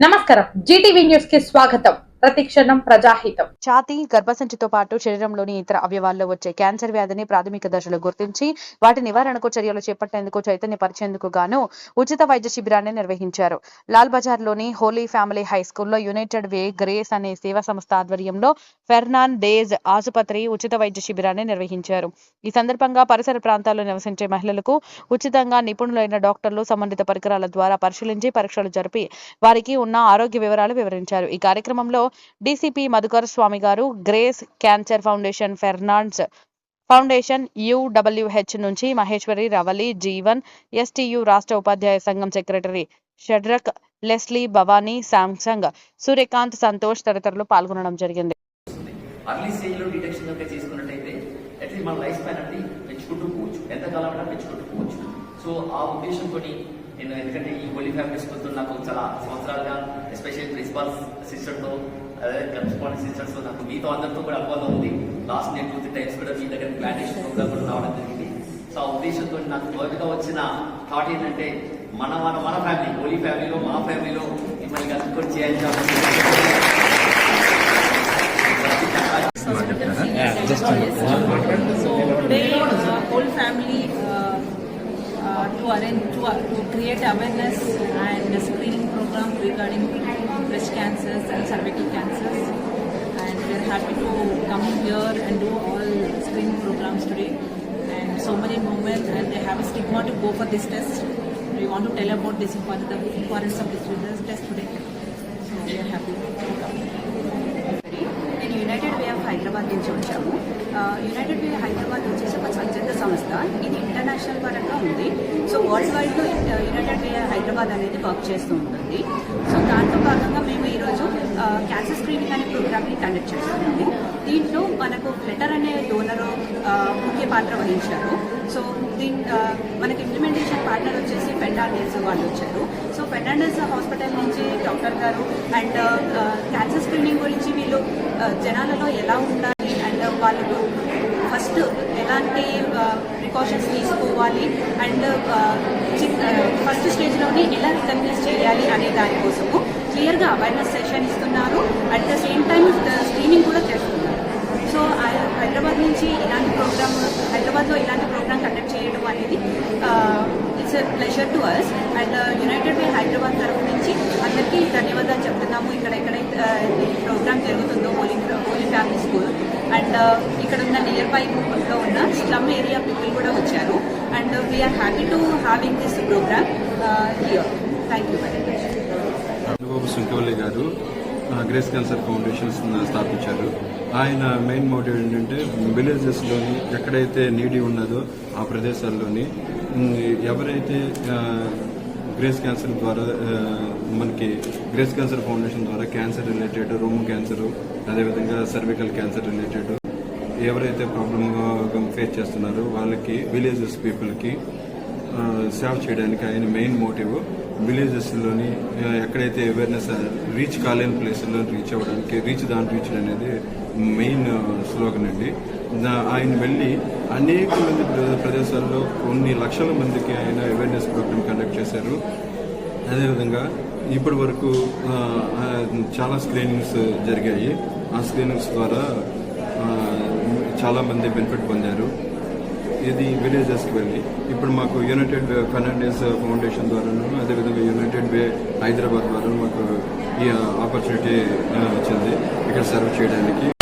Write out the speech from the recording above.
नमस्कार जीटीवी न्यूज़ के स्वागत ప్రతిక్షణం ప్రజాహితం. ఛాతి గర్భసంచితో పాటు శరీరంలోని ఇతర అవయవాల్లో వచ్చే క్యాన్సర్ వ్యాధిని ప్రాథమిక దశలో గుర్తించి వాటి నివారణకు చర్యలు చేపట్టేందుకు చైతన్య పరిచేందుకు గాను ఉచిత వైద్య శిబిరాన్ని నిర్వహించారు. లాల్ బజార్లోని హోలీ ఫ్యామిలీ హై స్కూల్లో యునైటెడ్ వే గ్రేస్ అనే సేవా సంస్థ ఆధ్వర్యంలో ఫెర్నాన్ డేజ్ ఆసుపత్రి ఉచిత వైద్య శిబిరాన్ని నిర్వహించారు. ఈ సందర్భంగా పరిసర ప్రాంతాల్లో నివసించే మహిళలకు ఉచితంగా నిపుణులైన డాక్టర్లు సంబంధిత పరికరాల ద్వారా పరిశీలించి పరీక్షలు జరిపి వారికి ఉన్న ఆరోగ్య వివరాలు వివరించారు. ఈ కార్యక్రమంలో DCP Madhukar Swamy garu grace cancer foundation Fernandez foundation UWH నుంచి మహేశ్వరి రవలి జీవన్ ఎస్టీయు రాష్ట్ర ఉపాధ్యాయ సంఘం secretary Shadrach Leslie Bhavani Samsung Suryakant Santosh తదితరులు పాల్గొనడం జరిగింది. అర్లీ స్టేజ్లో డిటెక్షన్ కనుక చేసుకున్నట్టయితే అట్లీస్ట్ మన లైఫ్ స్పాన్ అనేది పెంచుకుంటూ పోవచ్చు. ఎంతకాలం అయినా పెంచుకుంటూ పోవచ్చు. సో ఆ ఉద్దేశంతో నేను ఎందుకంటే ఈ హోలీ ఫ్యామిలీ స్కూల్తో నాకు చాలా సంవత్సరాలుగా ఎస్పెషల్లీ ప్రిన్సిపాల్ సిస్టర్తో అదే కరెస్పాండెంట్ సిస్టర్స్ నాకు మీతో అందరితో కూడా అనుభవం ఉంది. లాస్ట్ నేను టూ త్రీ టైమ్స్ కూడా మీ దగ్గర ప్లాంటేషన్ ప్రోగ్రామ్ కూడా రావడం జరిగింది. సో ఆ ఉద్దేశంతో నాకు మొదటగా వచ్చిన థాట్ ఏంటంటే మన మన మన ఫ్యామిలీ హోలీ ఫ్యామిలీలో మా ఫ్యామిలీలో మిమ్మల్ని కలుపుకొని చేయాలి So today, uh, whole family uh, uh, to arrange to, uh, to create awareness and happy to come here and do all screening programs today. And so many women, and they have a stigma to go for this test. We want to tell about this important, the importance of this test today. So we are happy to come. In United Way of Hyderabad, in Georgia, uh, United Way of Hyderabad, which is సంస్థ ఇది international పరంగా ఉంది. So world వైడ్లో united Hyderabad అనేది work చేస్తూ ఉంటుంది. So దాంట్లో భాగంగా మేము ఈరోజు uh, క్యాన్సర్ స్క్రీనింగ్ అనే ప్రోగ్రామ్ని కండక్ట్ చేస్తున్నాము దీంట్లో మనకు ఫ్లెటర్ అనే డోనర్ uh, ముఖ్య పాత్ర వహించారు. సో దీని uh, మనకి ఇంప్లిమెంటేషన్ పార్ట్నర్ వచ్చేసి ఫెర్నాండెస్ వాళ్ళు వచ్చారు. సో ఫెర్నాండెస్ హాస్పిటల్ నుంచి doctor garu and cancer screening గురించి వీళ్ళు జనాలలో ఎలా ఉండాలి ఫస్ట్ ఎలాంటి ప్రికాషన్స్ తీసుకోవాలి అండ్ ఫస్ట్ స్టేజ్లోనే ఎలా రికగ్నైజ్ చేయాలి అనే దానికోసము క్లియర్గా అవేర్నెస్ సెషన్ ఇస్తున్నారు. At the same time screening కూడా చేస్తున్నారు. సో హైదరాబాద్ నుంచి ఇలాంటి ప్రోగ్రామ్ హైదరాబాద్లో ఇలాంటి ప్రోగ్రామ్ కండక్ట్ చేయడం అనేది it's pleasure to us and united way Hyderabad తరఫు నుంచి అందరికీ ధన్యవాదాలు చెప్తున్నాము. ఇక్కడ ఎక్కడైతే ఆ, ఈ ప్రోగ్రామ్ జరుగుతుందో holy holy family school and ఇక్కడ ఉన్న నియర్ బై లో ఉన్న స్లమ్ ఏరియా పీపుల్ కూడా వచ్చారు. And we're happy to having this program here thank you very much Chandrababu Sunkavalli garu grace cancer foundations స్థాపించారు. ఆయన మెయిన్ మోటివ్ ఏంటంటే విలేజెస్లోని ఎక్కడైతే నీడి ఉన్నదో ఆ ప్రదేశాల్లోని ఎవరైతే గ్రేస్ క్యాన్సర్ ద్వారా మనకి గ్రేస్ క్యాన్సర్ ఫౌండేషన్ ద్వారా క్యాన్సర్ రిలేటెడ్ రొమ్ము క్యాన్సర్ అదేవిధంగా సర్వికల్ క్యాన్సర్ రిలేటెడ్ ఎవరైతే ప్రాబ్లమ్ ఫేస్ చేస్తున్నారో వాళ్ళకి విలేజెస్ పీపుల్కి సేవ్ చేయడానికి ఆయన మెయిన్ మోటివ్ విలేజెస్లోని ఎక్కడైతే అవేర్నెస్ రీచ్ కాలేని ప్లేసుల్లో రీచ్ అవ్వడానికి రీచ్ దాని రీచ్ అనేది మెయిన్ స్లోగన్ అండి. ఆయన వెళ్ళి అనేక మంది ప్ర- ప్రదేశాల్లో కొన్ని లక్షల మందికి ఆయన అవేర్నెస్ ప్రోగ్రామ్ కండక్ట్ చేశారు. అదేవిధంగా ఇప్పటి వరకు చాలా స్క్రీనింగ్స్ జరిగాయి. ఆ స్క్రీనింగ్స్ ద్వారా చాలామంది చాలా మంది బెనిఫిట్ పొందారు. ఇది విలేజెస్కి వెళ్ళి. ఇప్పుడు మాకు యునైటెడ్ ఫెర్నాండెస్ ఫౌండేషన్ ద్వారాను అదేవిధంగా యునైటెడ్ వే హైదరాబాద్ ద్వారా మాకు ఈ uh, ఆపర్చునిటీ వచ్చింది uh, ఇక్కడ సర్వ్ చేయడానికి.